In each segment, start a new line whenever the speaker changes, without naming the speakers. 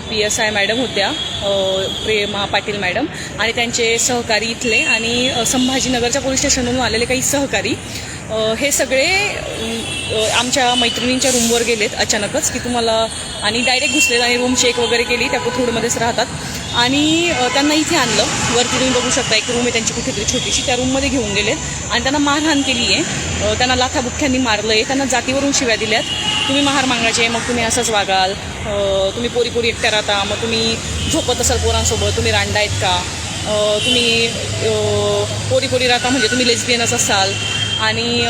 P S I madam होत्या प्रेमा Patil madam आणि त्यांचे सहकारी इथले आणि संभाजीनगरच्या पोलीस स्टेशनवरून आलेले काही सहकारी हे सगळे आमच्या मैत्रिणींच्या रूमवर गेलेत अचानकच की तुम्हाला आणि डायरेक्ट घुसलेत आणि रूम चेक वगैरे केली त्या कोथरूडमध्येच राहतात. आणि त्यांना इथे आणलं. वरती तुम्ही बघू शकता एक रूम आहे त्यांची कुठेतरी छोटीशी. त्या रूममध्ये घेऊन गेलेत. आणि त्यांना मारहाण केली आहे. त्यांना लाथाबुख्यांनी मारलं आहे त्यांना जातीवरून शिव्या दिल्यात. तुम्ही महार मागायचे मग तुम्ही असंच वागाल. तुम्ही पोरी पोरी एकट्या राहता. मग तुम्ही झोपत असाल पोरांसोबत. तुम्ही रांडा आहेत का? तुम्ही पोरी पोरी राहता म्हणजे तुम्ही लेस्बियनच असाल. आणि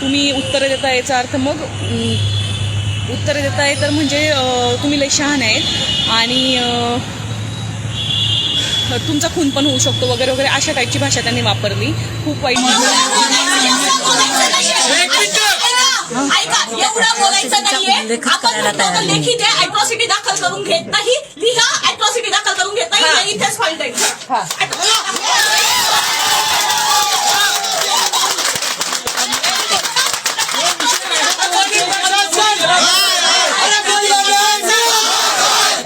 तुम्ही उत्तरं देता याचा अर्थ मग उत्तरं देताय तर म्हणजे तुम्ही लय शहाण आहेत. आणि तुमचा खून पण होऊ शकतो वगैरे वगैरे अशा टाईपची भाषा त्यांनी वापरली. खूप वाईट
ऐका एवढं बोलायचं नाहीये.
लेखन
आपण
करायला तयार नाही.
अॅट्रॉसिटी दाखल करून घेत नाही. लिहा अॅट्रॉसिटी दाखल करून घेत नाही. इथेच फाईल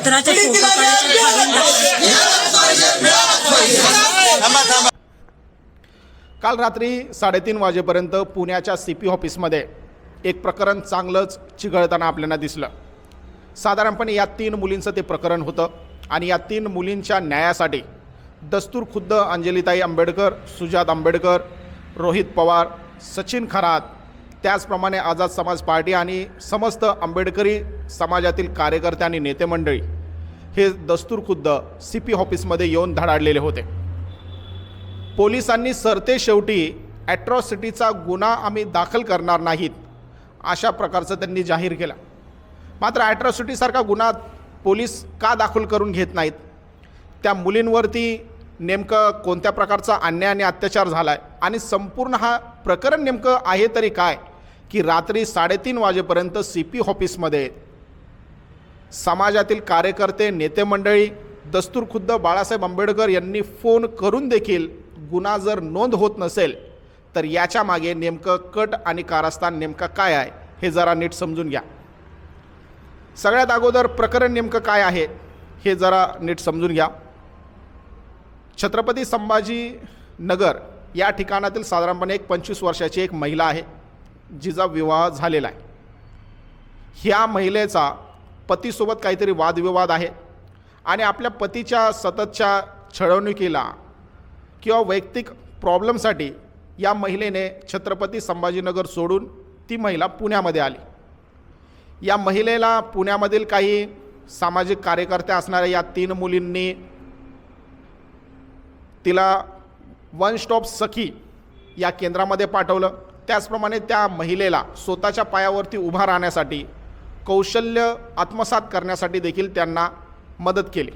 पत्राच्या
काल रात्री साडेतीन वाजेपर्यंत पुण्याच्या सी पी ऑफिसमध्ये एक प्रकरण चांगलंच चिघळताना आपल्याला दिसलं. साधारणपणे या तीन मुलींचं ते प्रकरण होतं आणि या तीन मुलींच्या न्यायासाठी दस्तूर खुद्द अंजलिताई आंबेडकर सुजात आंबेडकर रोहित पवार सचिन खरात त्याचप्रमाणे आझाद समाज पार्टी आणि समस्त आंबेडकरी समाजातील कार्यकर्ते आणि नेते मंडळी हे दस्तूर खुद्द सी पी ऑफिसमध्ये येऊन धडाडलेले होते. पोलिसांनी सरते शेवटी ॲट्रॉसिटीचा गुन्हा आम्ही दाखल करणार नाहीत अशा प्रकारचं त्यांनी जाहीर केला. मात्र ॲट्रॉसिटीसारखा गुन्हा पोलीस का दाखल करून घेत नाहीत? त्या मुलींवरती नेमकं कोणत्या प्रकारचा अन्याय आणि अत्याचार झाला आहे आणि संपूर्ण हा प्रकरण नेमकं आहे तरी काय? की रात्री साडेतीन वाजेपर्यंत सी पी ऑफिसमध्ये समाजातील कार्यकर्ते नेते मंडळी दस्तूर खुद्द बाळासाहेब आंबेडकर यांनी फोन करून देखील गुन्हा जर नोंद होत नसेल तर याच्या मागे नेमकं कट आणि कारस्थान नेमकं काय आहे हे जरा नीट समजून घ्या. सगळ्यात अगोदर प्रकरण नेमकं काय आहे हे जरा नीट समजून घ्या. छत्रपती संभाजी नगर या ठिकाणातील साधारणपणे एक पंचवीस वर्षाची एक महिला आहे जिचा विवाह झालेला आहे. ह्या महिलेचा पतीसोबत काहीतरी वादविवाद आहे. आणि आपल्या पतीच्या सततच्या छळवणुकीला किंवा वैयक्तिक प्रॉब्लेमसाठी या महिलेने छत्रपती संभाजीनगर सोडून ती महिला पुण्यामध्ये आली. या महिलेला पुण्यामधील काही सामाजिक कार्यकर्त्या असणाऱ्या या तीन मुलींनी तिला वन स्टॉप सखी या केंद्रामध्ये पाठवलं. त्याचप्रमाणे त्या महिलेला स्वतःच्या पायावरती उभा राहण्यासाठी कौशल्य आत्मसात करण्यासाठी देखील त्यांना मदत केली.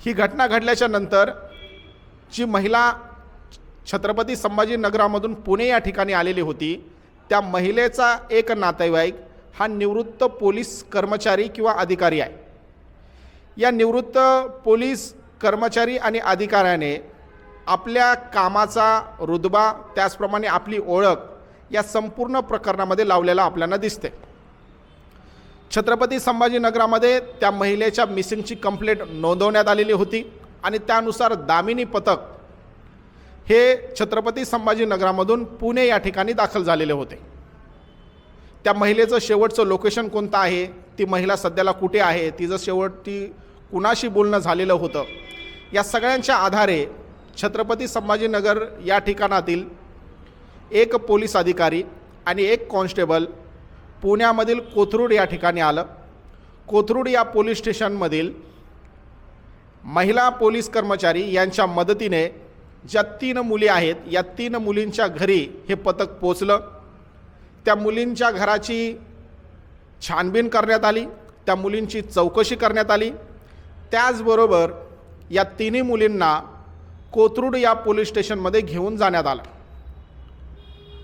ही घटना घडल्याच्या नंतर जी महिला छत्रपती संभाजीनगरामधून पुणे या ठिकाणी आलेली होती त्या महिलेचा एक नातेवाईक हा निवृत्त पोलीस कर्मचारी किंवा अधिकारी आहे. या निवृत्त पोलीस कर्मचारी आणि अधिकाऱ्याने आपल्या कामाचा रुतबा त्याचप्रमाणे आपली ओळख या संपूर्ण प्रकरणामध्ये लावलेला आपल्याला दिसते छत्रपती संभाजीनगरामध्ये त्या महिलेच्या मिसिंगची कंप्लेंट नोंदवण्यात आलेली होती आणि त्यानुसार दामिनी पथक हे छत्रपती संभाजीनगरामधून पुणे या ठिकाणी दाखल झालेले होते. त्या महिलेचं शेवटचं लोकेशन कोणतं आहे? ती महिला सध्याला कुठे आहे? तिचं शेवट ती कुणाशी बोलणं झालेलं होतं? या सगळ्यांच्या आधारे छत्रपती संभाजीनगर या ठिकाणातील एक पोलीस अधिकारी आणि एक कॉन्स्टेबल पुण्यामधील कोथरूड या ठिकाणी आलं. कोथरूड या पोलीस स्टेशनमधील महिला पोलीस कर्मचारी यांच्या मदतीने ज्या तीन मुली आहेत या तीन मुलींच्या घरी हे पथक पोचलं त्या मुलींच्या घराची छानबीन करण्यात आली त्या मुलींची चौकशी करण्यात आली. त्याचबरोबर या तिन्ही मुलींना कोथरूड या पोलीस स्टेशनमध्ये घेऊन जाण्यात आलं.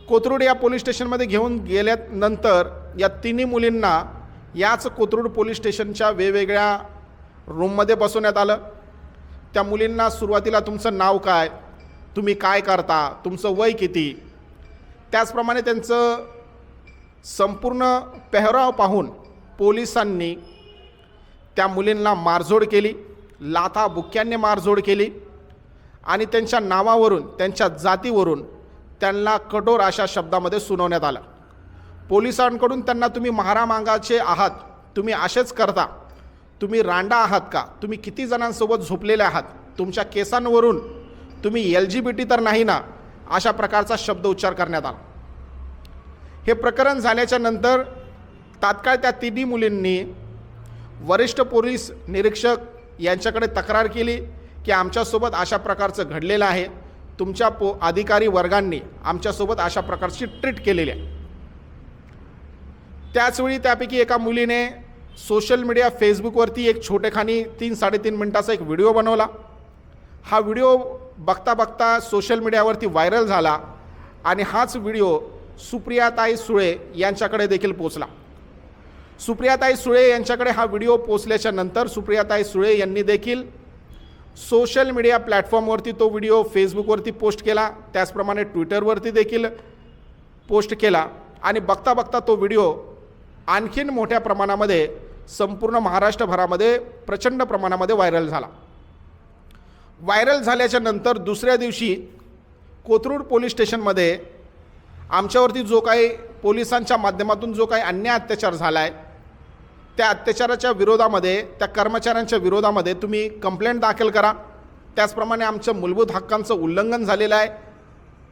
कोथरूड या पोलीस स्टेशनमध्ये घेऊन गेल्यानंतर या तिन्ही मुलींना याच कोथरूड पोलीस स्टेशनच्या वेगवेगळ्या रूममध्ये बसवण्यात आलं. त्या मुलींना सुरुवातीला तुमचं नाव काय? तुम्ही काय करता? तुमचं वय किती? त्याचप्रमाणे त्यांचं संपूर्ण पेहराव पाहून पोलिसांनी त्या मुलींना मारझोड केली लाथा बुक्क्यांनी मारझोड केली आणि त्यांच्या नावावरून त्यांच्या जातीवरून त्यांना कठोर अशा शब्दामध्ये सुनावण्यात आलं. पोलिसांकडून त्यांना तुम्ही महारामांगाचे आहात तुम्ही असेच करता. तुम्ही रांडा आहात का? तुम्ही किती जणांसोबत झोपलेले आहात? तुमच्या केसांवरून तुम्ही एल जी बी टी तर नाही ना? अशा प्रकारचा शब्द उच्चार करण्यात आला. हे प्रकरण झाल्याच्यानंतर तात्काळ त्या तिन्ही मुलींनी वरिष्ठ पोलीस निरीक्षक यांच्याकडे तक्रार केली की आमच्यासोबत अशा प्रकारचं घडलेलं आहे. तुमच्या पो अधिकारी वर्गांनी आमच्यासोबत अशा प्रकारची ट्रीट केलेली आहे. त्याचवेळी त्यापैकी एका मुलीने सोशल मीडिया फेसबुकवरती एक छोटेखानी तीन साडेतीन मिनटाचा एक व्हिडिओ बनवला. हा व्हिडिओ बघता बघता सोशल मीडियावरती व्हायरल झाला आणि हाच व्हिडिओ सुप्रियाताई सुळे यांच्याकडे देखील पोचला. सुप्रियाताई सुळे यांच्याकडे हा व्हिडिओ पोचल्याच्या नंतर सुप्रियाताई सुळे यांनी देखील सोशल मीडिया प्लॅटफॉर्मवरती तो व्हिडिओ फेसबुकवरती पोस्ट केला त्याचप्रमाणे ट्विटरवरती देखील पोस्ट केला आणि बघता बघता तो व्हिडिओ आणखीन मोठ्या प्रमाणामध्ये संपूर्ण महाराष्ट्रभरामध्ये प्रचंड प्रमाणामध्ये व्हायरल झाला. व्हायरल झाल्याच्यानंतर दुसऱ्या दिवशी कोथरूड पोलीस स्टेशनमध्ये आमच्यावरती जो काही पोलिसांच्या माध्यमातून जो काही अन्याय अत्याचार झाला आहे त्या अत्याचाराच्या विरोधामध्ये त्या कर्मचाऱ्यांच्या विरोधामध्ये तुम्ही कंप्लेंट दाखल करा. त्याचप्रमाणे आमच्या मूलभूत हक्कांचं उल्लंघन झालेलं आहे.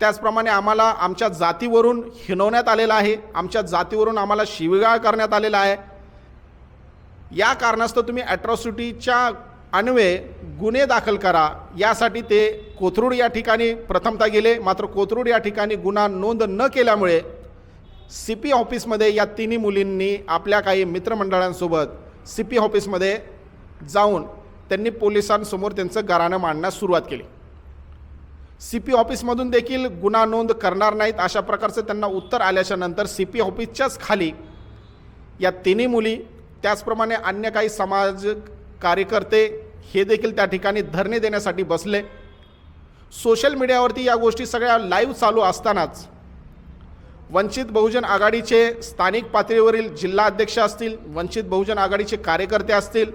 त्याचप्रमाणे आम्हाला आमच्या जातीवरून हिणवण्यात आलेलं आहे. आमच्या जातीवरून आम्हाला शिवीगाळ करण्यात आलेला आहे. या कारणास्तव तुम्ही ॲट्रॉसिटीच्या अन्वये गुन्हे दाखल करा. यासाठी ते कोथरूड या ठिकाणी प्रथमता गेले. मात्र कोथरूड या ठिकाणी गुन्हा नोंद न केल्यामुळे सी पी ऑफिसमध्ये या तिन्ही मुलींनी आपल्या काही मित्रमंडळांसोबत सी पी ऑफिसमध्ये जाऊन त्यांनी पोलिसांसमोर त्यांचं गाराणं मांडण्यास सुरुवात केली. सी पी ऑफिसमधून देखील गुन्हा नोंद करणार नाहीत अशा प्रकारचं त्यांना उत्तर आल्याच्यानंतर सी पी ऑफिसच्याच खाली या तिन्ही मुली त्याचप्रमाणे अन्य काही समाज कार्यकर्ते हे देखील त्या ठिकाणी धरणे देण्यासाठी बसले. सोशल मीडियावरती या गोष्टी सगळ्या लाईव्ह चालू असतानाच वंचित बहुजन आघाडीचे स्थानिक पातळीवरील जिल्हा अध्यक्ष असतील वंचित बहुजन आघाडीचे कार्यकर्ते असतील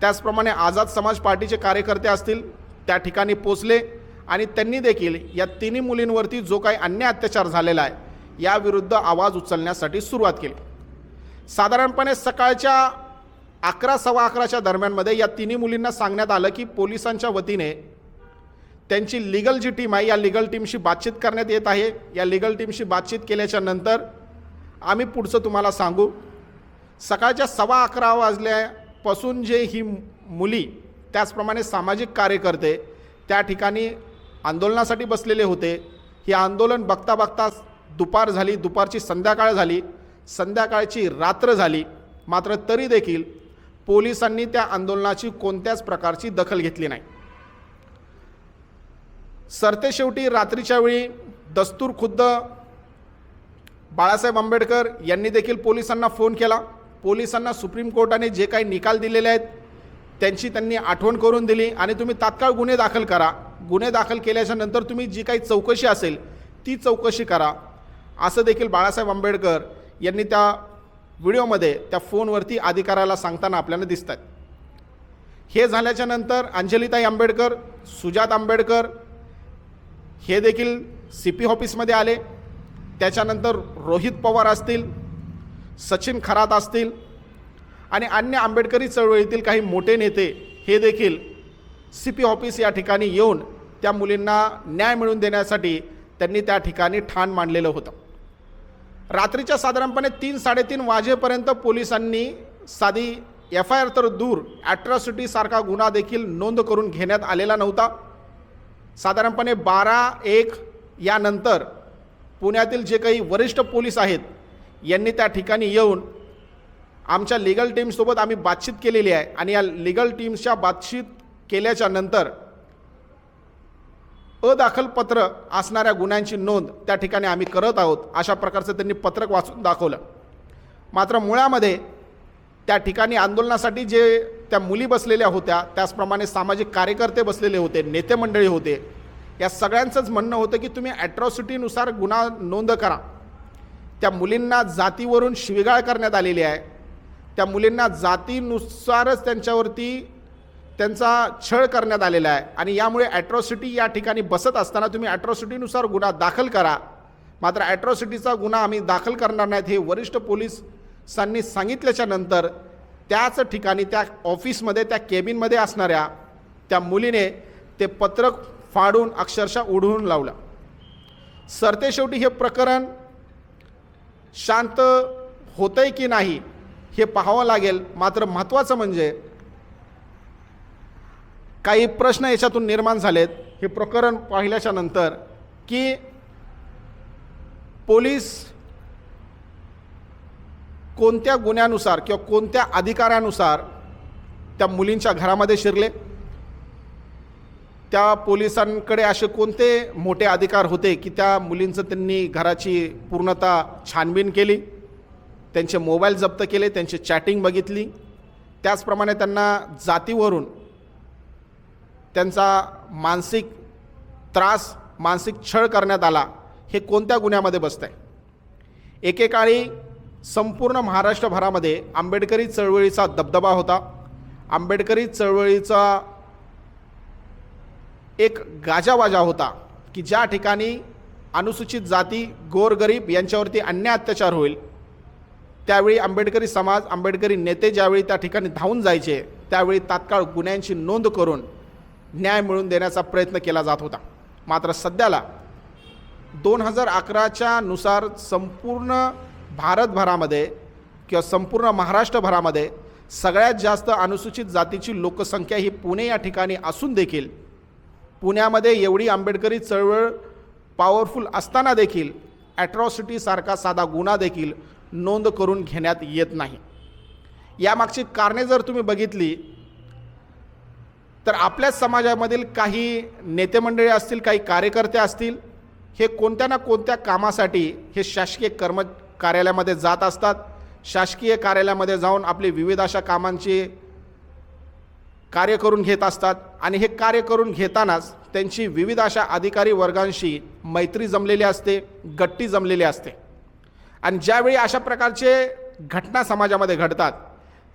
त्याचप्रमाणे आझाद समाज पार्टीचे कार्यकर्ते असतील त्या ठिकाणी पोचले आणि त्यांनी देखील या तिन्ही मुलींवरती जो काही अन्याय अत्याचार झालेला आहे याविरुद्ध आवाज उचलण्यासाठी सुरुवात केली. साधारणपणे सकाळच्या अकरा सव्वा अकराच्या दरम्यानमध्ये या तिन्ही मुलींना सांगण्यात आलं की पोलिसांच्या वतीने त्यांची लिगल जी टीम आहे या लिगल टीमशी बातचीत करण्यात येत आहे. या लिगल टीमशी बातचीत केल्याच्यानंतर आम्ही पुढचं तुम्हाला सांगू. सकाळच्या सव्वा अकरा वाजल्यापासून जे ही मुली त्याचप्रमाणे सामाजिक कार्यकर्ते त्या ठिकाणी आंदोलनासाठी बसलेले होते. हे आंदोलन बघता बघता दुपार झाली दुपारची संध्याकाळ झाली संध्याकाळची रात्र झाली. मात्र तरी देखील पोलिसांनी त्या आंदोलनाची कोणत्याच प्रकारची दखल घेतली नाही. सरतेशेवटी रात्रीच्या वेळी दस्तूर खुद्द बाळासाहेब आंबेडकर यांनी देखील पोलिसांना फोन केला. पोलिसांना सुप्रीम कोर्टाने जे काही निकाल दिलेले आहेत त्यांची त्यांनी आठवण करून दिली आणि तुम्ही तात्काळ गुन्हे दाखल करा. गुन्हे दाखल केल्याच्यानंतर तुम्ही जी काही चौकशी असेल ती चौकशी करा. असं देखील बाळासाहेब आंबेडकर यांनी त्या व्हिडिओमध्ये त्या फोनवरती अधिकाऱ्याला सांगताना आपल्याला दिसत आहेत हे झाल्याच्यानंतर अंजलिताई आंबेडकर सुजात आंबेडकर हे देखील सी पी ऑफिसमध्ये आले. त्याच्यानंतर रोहित पवार असतील सचिन खरात असतील आणि अन्य आंबेडकरी चळवळीतील काही मोठे नेते हे देखील सी पी ऑफिस या ठिकाणी येऊन त्या मुलींना न्याय मिळवून देण्यासाठी त्यांनी त्या ठिकाणी ठाण मांडलेलं होतं. रात्रीच्या साधारणपणे तीन साडेतीन वाजेपर्यंत पोलिसांनी साधी एफ आय आर तर दूर ॲट्रॉसिटीसारखा गुन्हा देखील नोंद करून घेण्यात आलेला नव्हता. साधारणपणे बारा एक यानंतर पुण्यातील जे काही वरिष्ठ पोलीस आहेत यांनी त्या ठिकाणी येऊन आमच्या लिगल टीमसोबत आम्ही बातचीत केलेली आहे आणि या लिगल टीम्सच्या बातचीत केल्याच्यानंतर अदाखल पत्र असणाऱ्या गुन्ह्यांची नोंद त्या ठिकाणी आम्ही करत आहोत अशा प्रकारचं त्यांनी पत्रक वाचून दाखवलं. मात्र मुळामध्ये त्या ठिकाणी आंदोलनासाठी जे त्या मुली बसलेल्या होत्या त्याचप्रमाणे सामाजिक कार्यकर्ते बसलेले होते नेते मंडळी होते. या सगळ्यांचंच म्हणणं होतं की तुम्ही ॲट्रॉसिटीनुसार गुन्हा नोंद करा. त्या मुलींना जातीवरून शिवीगाळ करण्यात आलेली आहे. त्या मुलींना जातीनुसारच त्यांच्यावरती त्यांचा छळ करण्यात आलेला आहे. आणि यामुळे ॲट्रॉसिटी या ठिकाणी बसत असताना तुम्ही ॲट्रॉसिटीनुसार गुन्हा दाखल करा. मात्र ॲट्रॉसिटीचा गुन्हा आम्ही दाखल करणार नाहीत हे वरिष्ठ पोलिसांनी सांगितल्याच्या नंतर त्याच ठिकाणी त्या ऑफिसमध्ये त्या केबिनमध्ये असणाऱ्या त्या मुलीने ते पत्रक फाडून अक्षरशः उडवून लावलं. सरते शेवटी हे प्रकरण शांत होतंय की नाही हे पाहावं लागेल. मात्र महत्त्वाचं म्हणजे काही प्रश्न याच्यातून निर्माण झालेत. हे प्रकरण पाहिल्याच्या नंतर की पोलीस कोणत्या गुन्ह्यानुसार किंवा कोणत्या अधिकाऱ्यानुसार त्या मुलींच्या घरामध्ये शिरले? त्या पोलिसांकडे असे कोणते मोठे अधिकार होते की त्या मुलींचं त्यांनी घराची पूर्णतः छानबीन केली त्यांचे मोबाईल जप्त केले त्यांची चॅटिंग बघितली? त्याचप्रमाणे त्यांना जातीवरून त्यांचा मानसिक त्रास मानसिक छळ करण्यात आला हे कोणत्या गुन्ह्यामध्ये बसतं आहे एकेकाळी संपूर्ण महाराष्ट्रभरामध्ये आंबेडकरी चळवळीचा दबदबा होता. आंबेडकरी चळवळीचा एक गाजावाजा होता की ज्या ठिकाणी अनुसूचित जाती गोरगरीब यांच्यावरती अन्याय अत्याचार होईल. त्यावेळी आंबेडकरी समाज आंबेडकरी नेते ज्यावेळी त्या ठिकाणी धावून जायचे त्यावेळी तात्काळ गुन्ह्यांची नोंद करून न्याय मिळवून देण्याचा प्रयत्न केला जात होता. मात्र सध्याला दोन हजार अकराच्या नुसार संपूर्ण भारतभरामध्ये किंवा संपूर्ण महाराष्ट्रभरामध्ये सगळ्यात जास्त अनुसूचित जातीची लोकसंख्या ही पुणे या ठिकाणी असून देखील पुण्यामध्ये एवढी आंबेडकरी चळवळ पॉवरफुल असताना देखील ॲट्रॉसिटीसारखा साधा गुन्हा देखील नोंद करून घेण्यात येत नाही. यामागची कारणे जर तुम्ही बघितली तर आपल्याच समाजामधील काही नेतेमंडळी असतील काही कार्यकर्ते असतील हे कोणत्या ना कोणत्या कामासाठी हे शासकीय कर्म कार्यालयामध्ये जात असतात. शासकीय कार्यालयामध्ये जाऊन आपली विविध अशा कामांची कार्य करून घेत असतात. आणि हे कार्य करून घेतानाच त्यांची विविध अशा अधिकारी वर्गांशी मैत्री जमलेली असते गट्टी जमलेली असते. आणि ज्यावेळी अशा प्रकारचे घटना समाजामध्ये घडतात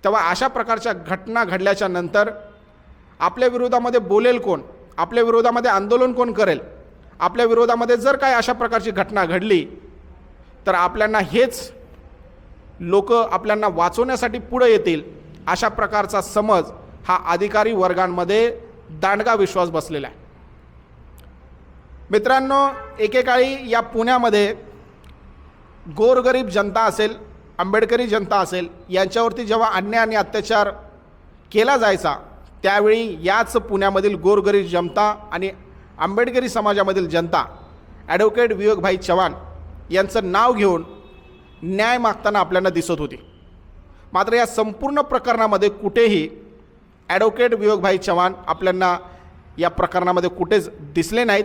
तेव्हा अशा प्रकारच्या घटना घडल्याच्या नंतर आपल्या विरोधामध्ये बोलेल कोण? आपल्या विरोधामध्ये आंदोलन कोण करेल? आपल्या विरोधामध्ये जर काय अशा प्रकारची घटना घडली तर आपल्यांना हेच लोक आपल्यांना वाचवण्यासाठी पुढे येतील अशा प्रकारचा समज हा अधिकारी वर्गांमध्ये दांडगा विश्वास बसलेला आहे. मित्रांनो एकेकाळी या पुण्यामध्ये गोरगरीब जनता असेल आंबेडकरी जनता असेल यांच्यावरती जेव्हा अन्याय आणि अत्याचार केला जायचा त्यावेळी याच पुण्यामधील गोरगरीब जनता आणि आंबेडकरी समाजामधील जनता ॲडव्होकेट विवेकभाई चव्हाण यांचं नाव घेऊन न्याय मागताना आपल्याला दिसत होती. मात्र या संपूर्ण प्रकरणामध्ये कुठेही ॲडव्होकेट विवेकभाई चव्हाण आपल्याला या प्रकरणामध्ये कुठेच दिसले नाहीत.